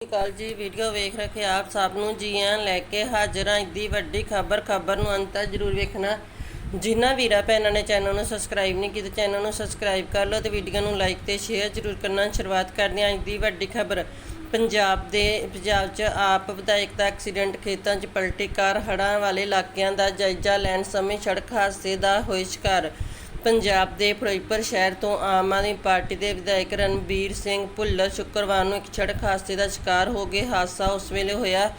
ਸਤਿ ਸ਼੍ਰੀ ਅਕਾਲ ਜੀ, ਵੀਡੀਓ ਵੇਖ ਰੱਖੇ ਆਪ ਸਭ ਨੂੰ, ਜੀ ਆਇਆਂ ਲੈ ਕੇ ਹਾਜ਼ਰ ਹਾਂ। ਇੱਦੀ ਵੱਡੀ ਖਬਰ ਖਬਰ ਨੂੰ ਅੰਤ ਤੱਕ ਜਰੂਰ ਵੇਖਣਾ। ਜਿਨ੍ਹਾਂ ਵੀਰਾਂ ਭੈਣਾਂ ਨੇ ਚੈਨਲ ਨੂੰ ਸਬਸਕ੍ਰਾਈਬ ਨਹੀਂ ਕੀਤਾ, ਚੈਨਲ ਨੂੰ ਸਬਸਕ੍ਰਾਈਬ ਕਰ ਲਓ ਤੇ ਵੀਡੀਓ ਨੂੰ ਲਾਈਕ ਤੇ ਸ਼ੇਅਰ ਜਰੂਰ ਕਰਨਾ। ਸ਼ੁਰੂਆਤ ਕਰਦੇ ਹਾਂ ਅੱਜ ਦੀ ਵੱਡੀ ਖਬਰ। ਪੰਜਾਬ ਦੇ, ਪੰਜਾਬ 'ਚ ਆਪ ਵਿਧਾਇਕ ਦਾ ਐਕਸੀਡੈਂਟ, ਖੇਤਾਂ 'ਚ ਪਲਟੀ ਕਾਰ, ਹੜ੍ਹਾਂ ਵਾਲੇ ਇਲਾਕਿਆਂ ਦਾ ਜਾਇਜ਼ਾ ਲੈਣ ਸਮੇਂ ਸੜਕ ਹਾਦਸੇ ਦਾ ਹੋਏ ਸ਼ਿਕਾਰ। ਪੰਜਾਬ ਦੇ ਫਿਰੋਜ਼ਪੁਰ ਸ਼ਹਿਰ ਤੋਂ ਆਮ ਆਦਮੀ ਪਾਰਟੀ ਦੇ ਵਿਧਾਇਕ ਰਣਬੀਰ ਸਿੰਘ ਭੁੱਲਰ ਸ਼ੁੱਕਰਵਾਰ ਨੂੰ ਇੱਕ ਸੜਕ ਹਾਦਸੇ ਦਾ ਸ਼ਿਕਾਰ ਹੋ ਗਏ। ਹਾਦਸਾ ਉਸ ਵੇਲੇ ਹੋਇਆ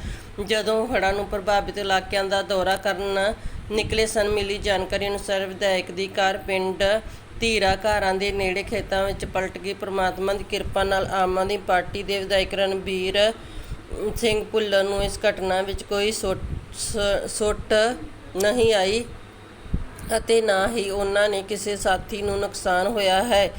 ਜਦੋਂ ਹੜ੍ਹਾਂ ਨੂੰ ਪ੍ਰਭਾਵਿਤ ਇਲਾਕਿਆਂ ਦਾ ਦੌਰਾ ਕਰਨ ਨਿਕਲੇ ਸਨ। ਮਿਲੀ ਜਾਣਕਾਰੀ ਅਨੁਸਾਰ ਵਿਧਾਇਕ ਦੀ ਕਾਰ ਪਿੰਡ ਧੀਰਾ ਘਾਰਾਂ ਦੇ ਨੇੜੇ ਖੇਤਾਂ ਵਿੱਚ ਪਲਟ ਗਈ। ਪ੍ਰਮਾਤਮਾ ਦੀ ਕਿਰਪਾ ਨਾਲ ਆਮ ਆਦਮੀ ਪਾਰਟੀ ਦੇ ਵਿਧਾਇਕ ਰਣਬੀਰ ਸਿੰਘ ਭੁੱਲਰ ਨੂੰ ਇਸ ਘਟਨਾ ਵਿੱਚ ਕੋਈ ਸੁੱਟ ਸੁੱਟ ਨਹੀਂ ਆਈ। ਅਤੇ ਨਾ ਹੀ ਉਹਨਾਂ ਨੇ ਕਿਸੇ ਸਾਥੀ ਨੂੰ ਨੁਕਸਾਨ ਹੋਇਆ ਹੈ।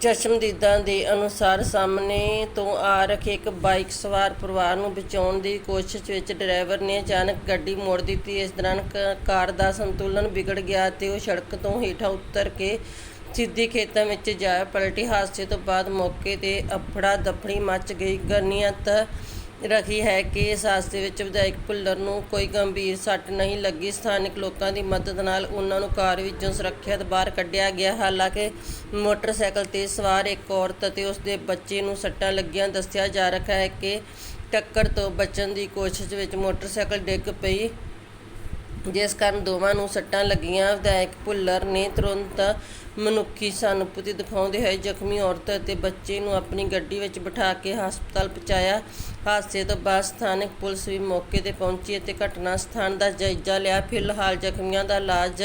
ਚਸ਼ਮਦੀਦਾਂ ਦੇ ਅਨੁਸਾਰ ਸਾਹਮਣੇ ਤੋਂ ਆ ਰਹੇ ਇੱਕ ਬਾਈਕ ਸਵਾਰ ਪਰਿਵਾਰ ਨੂੰ ਬਚਾਉਣ ਦੀ ਕੋਸ਼ਿਸ਼ ਵਿੱਚ ਡਰਾਈਵਰ ਨੇ ਅਚਾਨਕ ਗੱਡੀ ਮੋੜ ਦਿੱਤੀ। ਇਸ ਦੌਰਾਨ ਕ- ਕਾਰ ਦਾ ਸੰਤੁਲਨ ਵਿਗੜ ਗਿਆ ਅਤੇ ਉਹ ਸੜਕ ਤੋਂ ਹੇਠਾਂ ਉਤਰ ਕੇ ਸਿੱਧੀ ਖੇਤਾਂ ਵਿੱਚ ਜਾ ਪਲਟੀ। ਹਾਦਸੇ ਤੋਂ ਬਾਅਦ ਮੌਕੇ ਤੇ ਅਫੜਾ ਦਫੜੀ ਮਚ ਗਈ। ਗਰਨੀਅਤ ਰਹੀ ਹੈ ਕਿ ਇਸ ਹਾਦਸੇ ਵਿੱਚ ਵਿਧਾਇਕ ਭੁੱਲਰ ਨੂੰ ਕੋਈ ਗੰਭੀਰ ਸੱਟ ਨਹੀਂ ਲੱਗੀ। ਸਥਾਨਕ ਲੋਕਾਂ ਦੀ ਮਦਦ ਨਾਲ ਉਹਨਾਂ ਨੂੰ ਕਾਰ ਵਿੱਚੋਂ ਸੁਰੱਖਿਅਤ ਬਾਹਰ ਕੱਢਿਆ ਗਿਆ। ਹਾਲਾਂਕਿ ਮੋਟਰਸਾਈਕਲ ਤੇ ਸਵਾਰ ਇੱਕ ਔਰਤ ਅਤੇ ਉਸ ਦੇ ਬੱਚੇ ਨੂੰ ਸੱਟਾਂ ਲੱਗੀਆਂ। ਦੱਸਿਆ ਜਾ ਰਿਹਾ ਹੈ ਕਿ ਟੱਕਰ ਤੋਂ ਬਚਣ ਦੀ ਕੋਸ਼ਿਸ਼ ਵਿੱਚ ਮੋਟਰਸਾਈਕਲ ਡਿੱਗ ਪਈ। ਜਿਸ ਕਾਰਨ ਦੋਵਾਂ ਨੂੰ ਸੱਟਾਂ ਲੱਗੀਆਂ। ਵਿਧਾਇਕ ਭੁੱਲਰ ਨੇ ਤੁਰੰਤ ਮਨੁੱਖੀ ਸਾਨੂਪੁਤੀ ਦਿਖਾਉਂਦੇ ਹੋਏ ਜ਼ਖਮੀ ਔਰਤ ਅਤੇ ਬੱਚੇ ਨੂੰ ਆਪਣੀ ਗੱਡੀ ਵਿੱਚ ਬਿਠਾ ਕੇ ਹਸਪਤਾਲ ਪਹੁੰਚਾਇਆ। ਹਾਦਸੇ ਤੋਂ ਬਾਅਦ ਸਥਾਨਕ ਪੁਲਿਸ ਵੀ ਮੌਕੇ ਤੇ ਪਹੁੰਚੀ ਅਤੇ ਘਟਨਾ ਸਥਾਨ ਦਾ ਜਾਇਜ਼ਾ ਲਿਆ। ਫਿਲਹਾਲ ਜ਼ਖਮੀਆਂ ਦਾ ਇਲਾਜ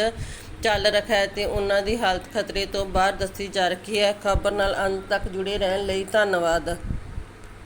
ਚੱਲ ਰਿਹਾ ਹੈ ਤੇ ਉਹਨਾਂ ਦੀ ਹਾਲਤ ਖਤਰੇ ਤੋਂ ਬਾਹਰ ਦੱਸੀ ਜਾ ਰਹੀ ਹੈ। ਖਬਰ ਨਾਲ ਅੰਤ ਤੱਕ ਜੁੜੇ ਰਹਿਣ ਲਈ ਧੰਨਵਾਦ।